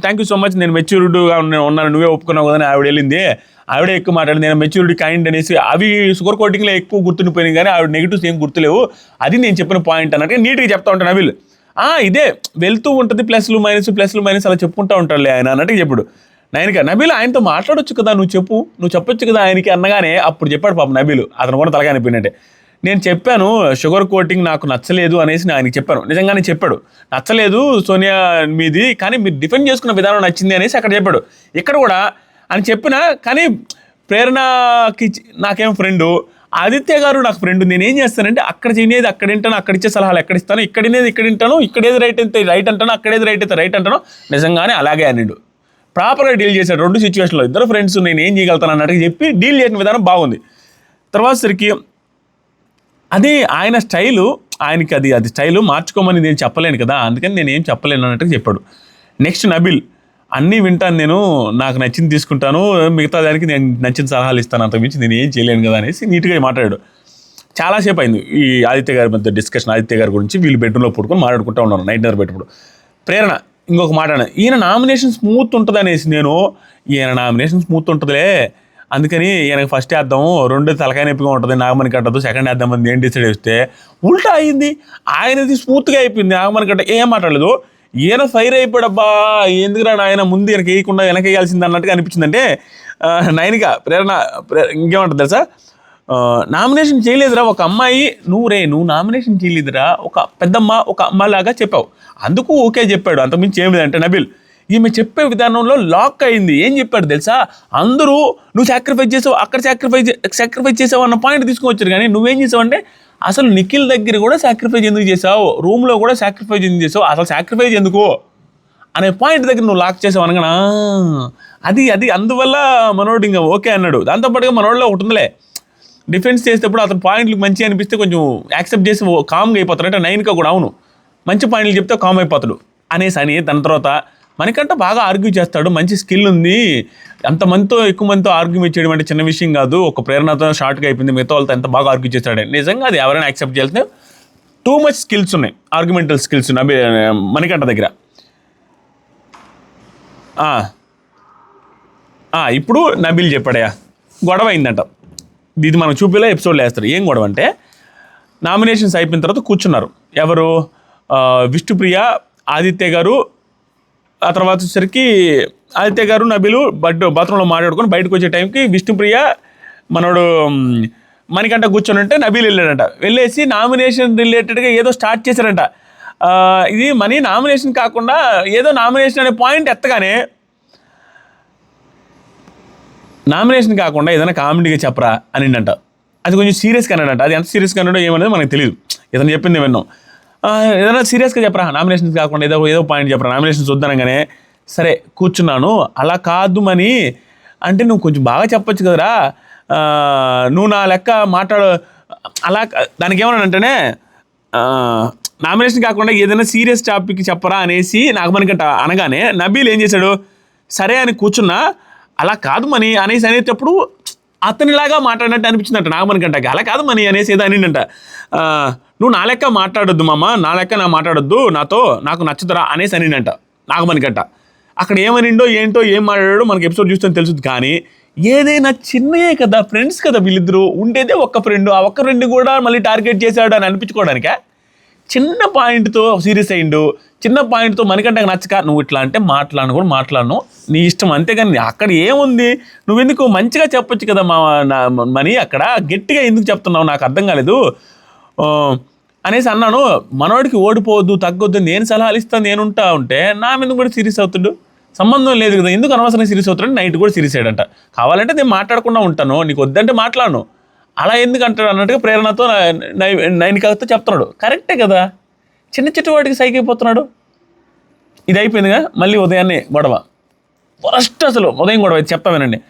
S1: thank you so much నేను మెచ్యూరిటీగా ఉన్నాను. నువ్వే ఒప్పుకున్నావు కదా అని ఆవిడ వెళ్ళింది. ఆవిడే ఎక్కువ మాట్లాడింది. నేను మెచ్యూరిటీ కైండ్ అనేసి అవి షుగర్ కోటింగ్లో ఎక్కువ గుర్తుండిపోయినాయి కానీ ఆవిడ నెగిటివ్స్ ఏం గుర్తులేవు. అది నేను చెప్పిన పాయింట్ అన్నట్టు నీట్గా చెప్తా ఉంటాను అవిల్ ఆ ఇదే వెళ్తూ ఉంటుంది ప్లస్లు మైనస్ ప్లస్లు మైనస్ అలా చెప్పుకుంటా ఉంటాడులే ఆయన అన్నట్టు చెప్పుడు. నైన్గా నబీల్ ఆయనతో మాట్లాడొచ్చు కదా నువ్వు చెప్పు నువ్వు చెప్పొచ్చు కదా ఆయనకి అన్నగానే అప్పుడు చెప్పాడు పాపం నబీలు అతను కూడా తలగా అనిపోయినట్టే నేను చెప్పాను షుగర్ కోటింగ్ నాకు నచ్చలేదు అనేసి నేను ఆయనకి చెప్పాను. నిజంగానే చెప్పాడు. నచ్చలేదు సోనియా మీది కానీ మీరు డిఫెండ్ చేసుకున్న విధానం నచ్చింది అనేసి అక్కడ చెప్పాడు. ఇక్కడ కూడా అని చెప్పిన కానీ ప్రేరణకి నాకేం ఫ్రెండు ఆదిత్య గారు నాకు ఫ్రెండ్ నేను ఏం చేస్తానంటే అక్కడ చేయనేది అక్కడ వింటాను అక్కడ ఇచ్చే సలహాలు ఎక్కడ ఇస్తాను ఇక్కడనేది ఇక్కడ వింటాను ఇక్కడేది రైట్ అయితే రైట్ అంటాను అక్కడేది రైట్ అయితే రైట్ అంటాను నిజంగానే అలాగే అనిడు. ప్రాపర్గా డీల్ చేశాడు. రెండు సిచ్యువేషన్లో ఇద్దరు ఫ్రెండ్స్ నేను ఏం చేయగలుగుతాను అన్నట్టు చెప్పి డీల్ చేసిన విధానం బాగుంది. తర్వాత సరికి అది ఆయన స్టైలు ఆయనకి అది అది స్టైలు మార్చుకోమని నేను చెప్పలేను కదా అందుకని నేను ఏం చెప్పలేను అన్నట్టుగా చెప్పాడు. నెక్స్ట్ నబిల్. అన్నీ వింటాను నేను నాకు నచ్చింది తీసుకుంటాను మిగతా దానికి నేను నచ్చిన సలహాలు ఇస్తాను అంత మించి నేను ఏం చేయలేను కదా అనేసి నీట్గా మాట్లాడాడు. చాలాసేపు అయింది ఈ ఆదిత్య గారి మధ్య డిస్కషన్ ఆదిత్య గారి గురించి వీళ్ళు బెడ్రూమ్లో పడుకొని మాట్లాడుకుంటూ ఉన్నారు నైట్ నిద్ర పెట్టుకుడు ప్రేరణ ఇంకొక మాట ఈయన నామినేషన్ స్మూత్ ఉంటుంది అనేసి నేను ఈయన నామినేషన్ స్మూత్ ఉంటుందిలే అందుకని ఈయనకు ఫస్ట్ వేద్దాము రెండు తలకాయ నొప్పిగా ఉంటుంది నాగమణి కట్టదు సెకండ్ వేద్దాం అని నేను డిసైడ్ చేస్తే ఉల్టా అయింది. ఆయనది స్మూత్గా అయిపోయింది నాగమణి కట్ట ఏం మాట్లాడలేదు. ఈయన ఫైర్ అయిపోయాడబ్బా. ఎందుకురా ఆయన ముందు ఈయనకి వేయకుండా వెనక వేయాల్సింది అన్నట్టుగా అనిపించిందంటే ఆ, ప్రేరణ ప్రే- ఇంకేమంటుంది తెలుసా? నామినేషన్ చేయలేదురా ఒక అమ్మాయి. నువ్వు రే నువ్వు నామినేషన్ చేయలేదురా. ఒక పెద్దమ్మ ఒక అమ్మలాగా చెప్పావు. అందుకు ఓకే చెప్పాడు. అంతకుమించి ఏమి అంటే నబిల్. ఈమె చెప్పే విధానంలో లాక్ అయింది. ఏం చెప్పాడు తెలుసా? అందరూ నువ్వు సాక్రిఫైస్ చేసావు అక్కడ సాక్రిఫైస్ సాక్రిఫైస్ చేసావు అన్న పాయింట్ తీసుకొచ్చారు కానీ నువ్వేం చేసావు అంటే అసలు నిఖిల్ దగ్గర కూడా సాక్రిఫైస్ ఎందుకు చేసావు రూమ్లో కూడా సాక్రిఫైస్ ఎందుకు చేసావు అసలు సాక్రిఫైస్ ఎందుకు? అనే పాయింట్ దగ్గర నువ్వు లాక్ చేసావు అనగా అది అది అందువల్ల మనోడు ఇంకా ఓకే అన్నాడు. దాంతోపాటుగా మనోడిలో ఒకటి ఉందిలే. డిఫెన్స్ చేసేటప్పుడు అతను పాయింట్లు మంచి అనిపిస్తే కొంచెం యాక్సెప్ట్ చేసి ఓ కామ్గా అయిపోతాడు. అంటే నైన్గా కూడా అవును. మంచి పాయింట్లు చెప్తే కామ్ అయిపోతాడు. అనేసి అని దాని తర్వాత మనకంటే బాగా ఆర్గ్యూ చేస్తాడు మంచి స్కిల్ ఉంది. అంతమందితో ఎక్కువ మందితో ఆర్గ్యుమెంట్ చేయడం అంటే చిన్న విషయం కాదు. ఒక ప్రేరణతో షార్ట్గా అయిపోయింది మిగతా వాళ్ళతో ఎంత బాగా ఆర్గ్యూ చేస్తాడని నిజంగా అది ఎవరైనా యాక్సెప్ట్ చేస్తే టూ మచ్ స్కిల్స్ ఉన్నాయి. ఆర్గ్యుమెంటల్ స్కిల్స్ ఉన్నాయి. మణికంట మణికంఠ దగ్గర. ఇప్పుడు నబీల్ చెప్పాడయా గొడవ అయిందంట. ఇది మనం చూపిలో ఎపిసోడ్లో వేస్తారు. ఏం గొడవ అంటే నామినేషన్స్ అయిపోయిన తర్వాత కూర్చున్నారు. ఎవరు? విష్ణుప్రియ ఆదిత్య గారు ఆ తర్వాత వచ్చేసరికి ఆదిత్య గారు నబీలు బట్ బాత్రూంలో మాట్లాడుకొని బయటకు వచ్చే టైంకి విష్ణుప్రియ మనోడు మణికంట కూర్చొని ఉంటే నబీలు వెళ్ళాడంట. వెళ్ళేసి నామినేషన్ రిలేటెడ్గా ఏదో స్టార్ట్ చేశారంట. ఇది మనీ నామినేషన్ కాకుండా ఏదో నామినేషన్ అనే పాయింట్ ఎత్తగానే నామినేషన్ కాకుండా ఏదైనా కామెడీగా చెప్పరా అని అంట అది కొంచెం సీరియస్గా అన్నాడంట. అది ఎంత సీరియస్గా అన్నాడో ఏమనేది మనకు తెలియదు ఇతను చెప్పింది విన్నాం. ఏదైనా సీరియస్గా చెప్పరా? నామినేషన్స్ కాకుండా ఏదో ఏదో పాయింట్ చెప్పరా? నామినేషన్స్ వద్దనగానే సరే కూర్చున్నాను. అలా కాదు మని. అంటే నువ్వు కొంచెం బాగా చెప్పొచ్చు కదరా. నువ్వు నా లెక్క మాట్లాడు. అలా దానికి ఏమన్నా అంటేనే నామినేషన్ కాకుండా ఏదైనా సీరియస్ టాపిక్ చెప్పరా అనేసి నాకు మనకంట అనగానే నబీల్ ఏం చేశాడు? సరే అని కూర్చున్నా. అలా కాదు మని అనేసి అనేటప్పుడు అతనిలాగా మాట్లాడినట్టు అనిపించిందంట నాగమణి గంటకి అలా కాదు మనీ అనేసి ఏదో అనిందంట. నువ్వు నా లెక్క మాట్లాడొద్దు మామ నా లెక్క నా మాట్లాడొద్దు నాతో నాకు నచ్చుతరా అనేసి అనిందంట నాగమణి కంట అక్కడ ఏమనిండో ఏంటో ఏం మాట్లాడాడో మనకి ఎపిసోడ్ చూస్తే తెలుస్తుంది కానీ ఏదైనా చిన్నయే కదా ఫ్రెండ్స్ కదా వీళ్ళిద్దరూ ఉండేదే ఒక్క ఫ్రెండ్ ఆ ఒక్క ఫ్రెండ్ కూడా మళ్ళీ టార్గెట్ చేశాడు అని అనిపించుకోవడానికే? చిన్న పాయింట్తో సీరియస్ అయ్యిండు. చిన్న పాయింట్తో మనకంటే నచ్చక నువ్వు ఇట్లా అంటే మాట్లాడను కూడా మాట్లాడను. నీ ఇష్టం అంతేగాని అక్కడ ఏముంది? నువ్వెందుకు మంచిగా చెప్పొచ్చు కదా మా నా మనీ అక్కడ? గట్టిగా ఎందుకు చెప్తున్నావు? నాకు అర్థం కాలేదు. అనేసి అన్నాను. మనోడికి ఓడిపోవద్దు తగ్గొద్దు నేను సలహాలు ఇస్తాను నేను ఉంటా ఉంటే నా మీద కూడా సీరియస్ అవుతుడు. సంబంధం లేదు కదా ఎందుకు అనవసరంగా సీరియస్ అవుతాడు నైట్ కూడా సీరియస్ అయ్యాడంట. కావాలంటే నేను మాట్లాడకుండా ఉంటాను. నీకు వద్దంటే మాట్లాడను. అలా ఎందుకు అంటాడు అన్నట్టుగా ప్రేరణతో నైనికాతో చెప్తున్నాడు. కరెక్టే కదా? చిన్న చిన్న వాటికి సైక్ అయిపోతున్నాడు ఇది అయిపోయిందిగా. మళ్ళీ ఉదయాన్నే గొడవ. ఫస్ట్ అసలు. ఉదయం గొడవ. చెప్తా వినండి.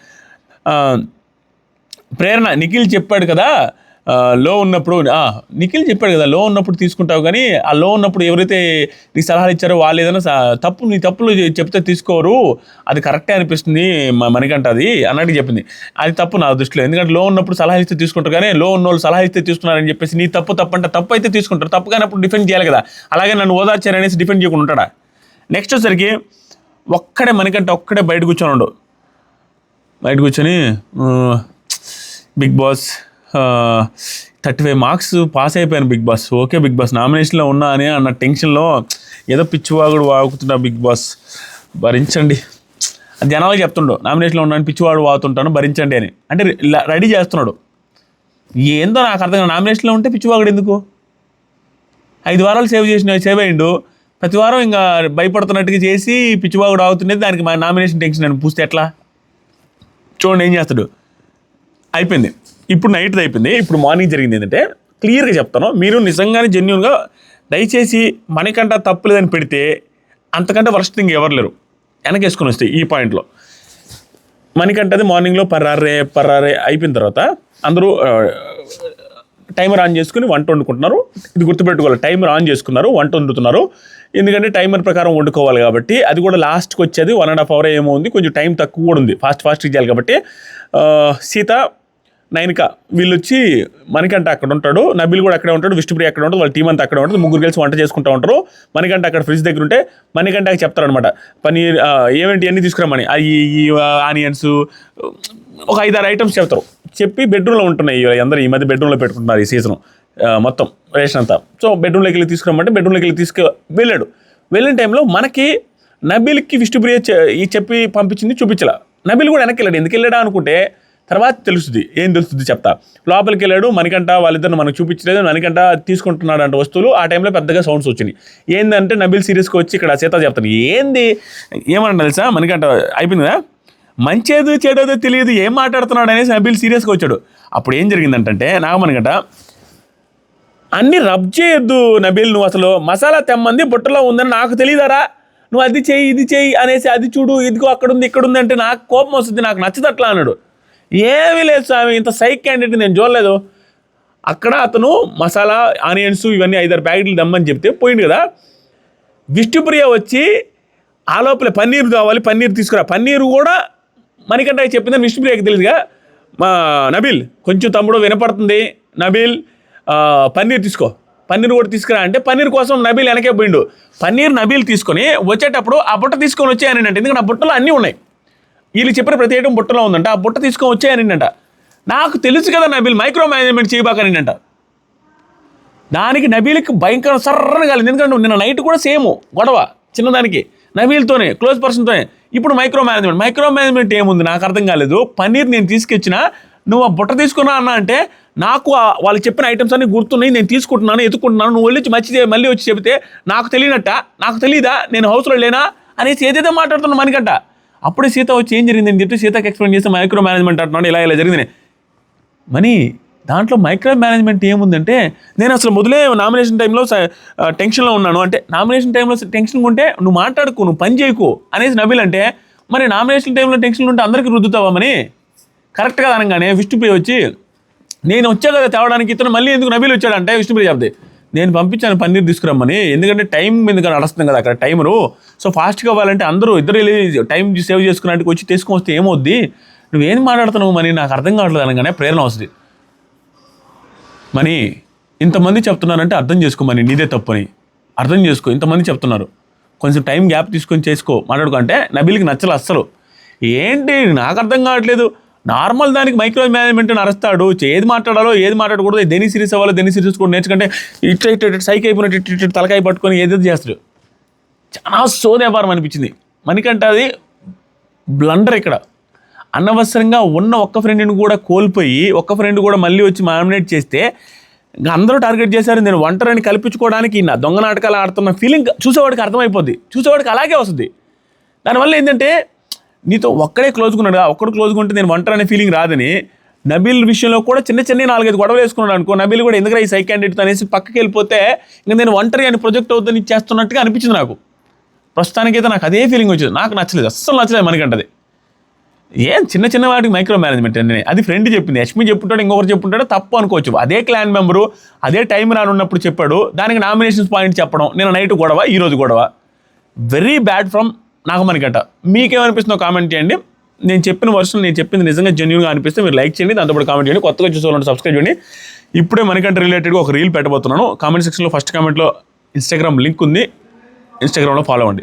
S1: ప్రేరణ నిఖిల్ చెప్పాడు కదా లో ఉన్నప్పుడు నిఖిల్ చెప్పాడు కదా లో ఉన్నప్పుడు తీసుకుంటావు కానీ ఆ లో ఉన్నప్పుడు ఎవరైతే నీకు సలహాలు ఇచ్చారో వాళ్ళు ఏదైనా తప్పు నీ తప్పులు చెప్తే తీసుకోరు. అది కరెక్టే అనిపిస్తుంది మనకంట అది అన్నట్టు చెప్పింది. అది తప్పు నా దృష్టిలో. ఎందుకంటే లో ఉన్నప్పుడు సలహా ఇస్తే తీసుకుంటారు కానీ లో ఉన్న వాళ్ళు సలహా ఇస్తే తీసుకున్నారని చెప్పేసి నీ తప్పు తప్పు అంటే తప్పు అయితే తీసుకుంటారు. తప్పు కానప్పుడు డిఫెండ్ చేయాలి కదా. అలాగే నన్ను ఓదార్చారు అనేసి డిఫెండ్ చేయకుండా ఉంటాడా? నెక్స్ట్ వచ్చేసరికి ఒక్కడే మనకంటే ఒక్కడే బయట కూర్చొని ఉండు. బయట కూర్చొని Bigg Boss thirty five marks pass అయిపోయాను Bigg Boss. Okay Bigg Boss నామినేషన్లో ఉన్నా అని అన్న టెన్షన్లో ఏదో పిచ్చివాగుడు వాగుతున్నా బిగ్ బాస్. భరించండి. జనాలు చెప్తుండో చెప్తుండు నామినేషన్లో ఉన్నాను పిచ్చివాడు వాగుతుంటాను భరించండి అని. అంటే రెడీ చేస్తున్నాడు. ఏందో నాకు అర్థం కాదు నామినేషన్లో ఉంటే పిచ్చివాగుడు ఎందుకు? ఐదు వారాలు సేవ్ చేసిన సేవ్ అయ్యిండు ప్రతి వారం ఇంకా భయపడుతున్నట్టుగా చేసి పిచ్చివాగుడు ఆగుతున్నది దానికి మా నామినేషన్ టెన్షన్ అని పూస్తే ఎట్లా? చూడండి ఏం చేస్తాడు? అయిపోయింది. ఇప్పుడు నైట్ అయిపోయింది. ఇప్పుడు మార్నింగ్ జరిగింది ఏంటంటే క్లియర్గా చెప్తాను. మీరు నిజంగానే జెన్యున్గా దయచేసి మనకంట తప్పులేదని పెడితే అంతకంటే వర్స్ట్ థింగ్ ఎవరు లేరు. వెనకేసుకొని వస్తే ఈ పాయింట్లో మనకంటది మార్నింగ్లో పర్రారే పర్రారే అయిపోయిన తర్వాత అందరూ టైమర్ ఆన్ చేసుకుని వంట వండుకుంటున్నారు. ఇది గుర్తుపెట్టుకోవాలి టైమర్ ఆన్ చేసుకున్నారు వంట వండుతున్నారు. ఎందుకంటే టైమర్ ప్రకారం వండుకోవాలి కాబట్టి అది కూడా లాస్ట్కి వచ్చేది వన్ అండ్ హాఫ్ అవర్ ఏమో ఉంది. కొంచెం టైం తక్కువ కూడా ఉంది. ఫాస్ట్ ఫాస్ట్ చేయాలి కాబట్టి సీత నైన్కా వీళ్ళు వచ్చి మణికంట అక్కడ ఉంటాడు నబిల్ కూడా అక్కడే ఉంటాడు విష్ణుప్రియ అక్కడ ఉంటుంది వాళ్ళ టీం అంతా అక్కడ ఉంటుంది ముగ్గురు కలిసి వంట చేసుకుంటూ ఉంటారు. మణికంట అక్కడ ఫ్రిడ్జ్ దగ్గర ఉంటే మణికంటకి చెప్తారనమాట పనీర్ ఆ, ఏమేంటి అన్నీ తీసుకురమ్మని? అవి ఈ ఆనియన్స్ ఒక ఐదారు ఐటమ్స్ చెప్తారు. చెప్పి బెడ్రూమ్లో ఉంటున్నాయి అందరూ ఈ మధ్య బెడ్రూమ్లో పెట్టుకుంటున్నారు ఈ సీజన్ మొత్తం రేషన్ అంతా. సో బెడ్రూమ్లోకి వెళ్ళి తీసుకురమ్మంటే బెడ్రూమ్లోకి వెళ్ళి తీసుకు వెళ్ళాడు. వెళ్ళిన టైంలో మనకి నబీల్కి విష్ణుప్రియ చె- ఈ చెప్పి పంపించింది చూపించలా. నబీల్ కూడా వెనక్కి వెళ్ళాడు. ఎందుకు వెళ్ళాడా అనుకుంటే తర్వాత తెలుస్తుంది. ఏం తెలుస్తుంది చెప్తా. లోపలికి వెళ్ళాడు మనకంట వాళ్ళిద్దరు మనకు చూపించలేదు. మనకంట తీసుకుంటున్నాడు అంటే వస్తువులు. ఆ టైంలో పెద్దగా సౌండ్స్ వచ్చినాయి. ఏందంటే నబిల్ సిరీస్కి వచ్చి ఇక్కడ సీత చెప్తాను. ఏంది? ఏమన్నా తెలుసా? మనకంట అయిపోయిందా? మంచేదో చెడేదో తెలియదు. ఏం మాట్లాడుతున్నాడు అనేసి నబిల్ సీరియస్గా వచ్చాడు. అప్పుడు ఏం జరిగిందంటే మనకంట అన్నీ రబ్ చేయొద్దు నబీల్. నువ్వు అసలు మసాలా తెమ్మంది బుట్టలో ఉందని నాకు తెలియదారా నువ్వు అది చేయి ఇది చేయి అనేసి అది చూడు ఇదిగో అక్కడ ఉంది ఇక్కడ ఉంది అంటే నాకు కోపం వస్తుంది. నాకు నచ్చదట్లా అన్నాడు. ఏమీ లేదు స్వామి ఇంత సైక్ క్యాండిడేట్ నేను చూడలేదు. అక్కడ అతను మసాలా ఆనియన్స్ ఇవన్నీ ఐదారు ప్యాకెట్లు దమ్మని చెప్తే పోయింది కదా. విష్ణుప్రియ వచ్చి ఆ లోపల పన్నీర్ కావాలి పన్నీర్ తీసుకురా. పన్నీర్ కూడా మనకంటే చెప్పిందని విష్ణుప్రియకి తెలియదుగా. మా నబీల్ కొంచెం తమ్ముడు వినపడుతుంది. నబీల్ పన్నీర్ తీసుకో. పన్నీర్ కూడా తీసుకురా అంటే పన్నీర్ కోసం నబీల్ వెనకే పోయిండు. పన్నీర్ నబీల్ తీసుకొని వచ్చేటప్పుడు ఆ బుట్ట తీసుకొని వచ్చాయని అంటే ఎందుకంటే ఆ బుట్టలో అన్నీ ఉన్నాయి. వీళ్ళు చెప్పిన ప్రతి ఐటమ్ బుట్టలో ఉందంట. ఆ బుట్ట తీసుకొని వచ్చాయని అంట నాకు తెలుసు కదా నబీల్ మైక్రో మేనేజ్మెంట్ చేయబాకనిండంట దానికి నబీల్కి భయంకర సర్రని కాలేదు. ఎందుకంటే నిన్న నైట్ కూడా సేమ్ గొడవ చిన్నదానికి. నబీల్తోనే క్లోజ్ పర్సన్తోనే ఇప్పుడు మైక్రో మేనేజ్మెంట్ మైక్రో మేనేజ్మెంట్ ఏముంది? నాకు అర్థం కాలేదు. పన్నీర్ నేను తీసుకొచ్చిన నువ్వు ఆ బుట్ట తీసుకున్నా అన్నా అంటే నాకు వాళ్ళు చెప్పిన ఐటమ్స్ అన్ని గుర్తున్నాయి. నేను తీసుకుంటున్నాను ఎత్తుకుంటున్నాను. నువ్వు వెళ్ళి మర్చి మళ్ళీ వచ్చి చెబితే నాకు తెలియనట్ట. నాకు తెలియదా నేను హౌస్లో లేనా? అనేసి ఏదైతే మాట్లాడుతున్నా మనకంట. అప్పుడే సీత వచ్చి ఏం జరిగిందని చెప్పి సీతకి ఎక్స్ప్లెయిన్ చేస్తే మైక్రో మేనేజ్మెంట్ అంటున్నాడు. ఇలా ఇలా జరిగింది. మనీ దాంట్లో మైక్రో మేనేజ్మెంట్ ఏముందంటే నేను అసలు మొదలే నామినేషన్ టైంలో టెన్షన్లో ఉన్నాను. అంటే నామినేషన్ టైంలో టెన్షన్ ఉంటే నువ్వు మాట్లాడుకో నువ్వు పని చేయకు అనేసి నబీల్ అంటే మరి నామినేషన్ టైంలో టెన్షన్ ఉంటే అందరికీ రుద్దుతావామని కరెక్ట్గా అనగానే విష్ణుప్రియ వచ్చి నేను వచ్చా కదా తేవడానికి ఇతను మళ్ళీ ఎందుకు నబీలు వచ్చాడంటే విష్ణుప్రియ చెప్తే నేను పంపించాను పన్నీర్ తీసుకురమ్మని. ఎందుకంటే టైం ఎందుకంటే నడుస్తుంది కదా అక్కడ టైమరు సో ఫాస్ట్గా అవ్వాలంటే అందరూ ఇద్దరు వెళ్ళి టైం సేవ్ చేసుకున్నట్టుకు వచ్చి తీసుకొని వస్తే ఏమవుద్ది? నువ్వేం మాట్లాడుతున్నావు మనీ? నాకు అర్థం కావట్లేదు అనగానే ప్రేరణ వస్తుంది. మని ఇంతమంది చెప్తున్నానంటే అర్థం చేసుకోమని నీదే తప్పని. అర్థం చేసుకో ఇంతమంది చెప్తున్నారు. కొంచెం టైం గ్యాప్ తీసుకొని చేసుకో. మాట్లాడుకో అంటే నబీల్కి నచ్చలు అస్సలు. ఏంటి? నాకు అర్థం కావట్లేదు. నార్మల్ దానికి మైక్రో మేనేజ్మెంట్ అరుస్తాడు ఏది మాట్లాడాలో ఏది మాట్లాడకూడదు దేని సిరీస్ అవ్వాలో దేని సిరీస్ కూడా నేర్చుకుంటే ఇట్లా ఇట్లా ఇట్లా సైక్ అయిపోయినట్టు ఇట్లా ఇట్లా తలకాయ పట్టుకొని ఏదేది చేస్తాడు. చాలా సోది వ్యాపారం అనిపించింది. మనకంటే అది బ్లండర్ ఇక్కడ. అనవసరంగా ఉన్న ఒక్క ఫ్రెండ్ని కూడా కోల్పోయి ఒక్క ఫ్రెండ్ కూడా మళ్ళీ వచ్చి నామినేట్ చేస్తే అందరూ టార్గెట్ చేశారు. నేను ఒంటరిని కల్పించుకోవడానికి నా దొంగ నాటకాలు ఆడుతున్న ఫీలింగ్ చూసేవాడికి అర్థమైపోద్ది. చూసేవాడికి అలాగే వస్తుంది. దానివల్ల ఏంటంటే నీతో ఒక్కడే క్లోజ్గా ఉన్నాడు ఒక్కడు క్లోజ్గా ఉంటే నేను ఒంటరి అనే ఫీలింగ్ రాదని నబీల్ విషయంలో కూడా చిన్న చిన్న నాలుగైదు గొడవలు వేసుకున్నాడు అనుకో నబీల్ కూడా ఎందుకంటే ఈ సై క్యాండిడేట్ అనేసి పక్కకి వెళ్ళిపోతే ఇంకా నేను ఒంటరి అని ప్రొజెక్ట్ అవుతుంది చేస్తున్నట్టుగా అనిపించింది నాకు. ప్రస్తుతానికైతే నాకు అదే ఫీలింగ్ వచ్చింది. నాకు నచ్చలేదు అస్సలు నచ్చలేదు మనకంటది ఏం చిన్న చిన్న వాటికి మైక్రో మేనేజ్మెంట్ అండి అది ఫ్రెండ్ చెప్పింది యష్మి చెప్పుంటాడు ఇంకొకరు చెప్పుంటాడు తప్పు అనుకోవచ్చు. అదే క్లాన్ మెంబరు అదే టైం రానున్నప్పుడు చెప్పాడు. దానికి నామినేషన్స్ పాయింట్ చెప్పడం నేను నైట్ గొడవ ఈరోజు గొడవ. వెరీ బ్యాడ్ ఫ్రమ్ నాగమణిగంట మీకేమనిపిస్తుందో కామెంట్ చేయండి. నేను చెప్పిన వర్షన్ నేను చెప్పింది నిజంగా జెన్యున్గా అనిపిస్తే మీరు లైక్ చేయండి. దాంతో కామెంట్ చేయండి. కొత్తగా చూసేవాళ్ళు సబ్స్క్రైబ్ చేయండి. ఇప్పుడే మనకంటే రిలేటెడ్గా ఒక రీల్ పెట్టబోతున్నాను. కామెంట్ సెక్షన్లో ఫస్ట్ కామెంట్లో ఇన్స్టాగ్రామ్ లింక్ ఉంది. ఇన్స్టాగ్రామ్లో ఫాలో అవ్వండి.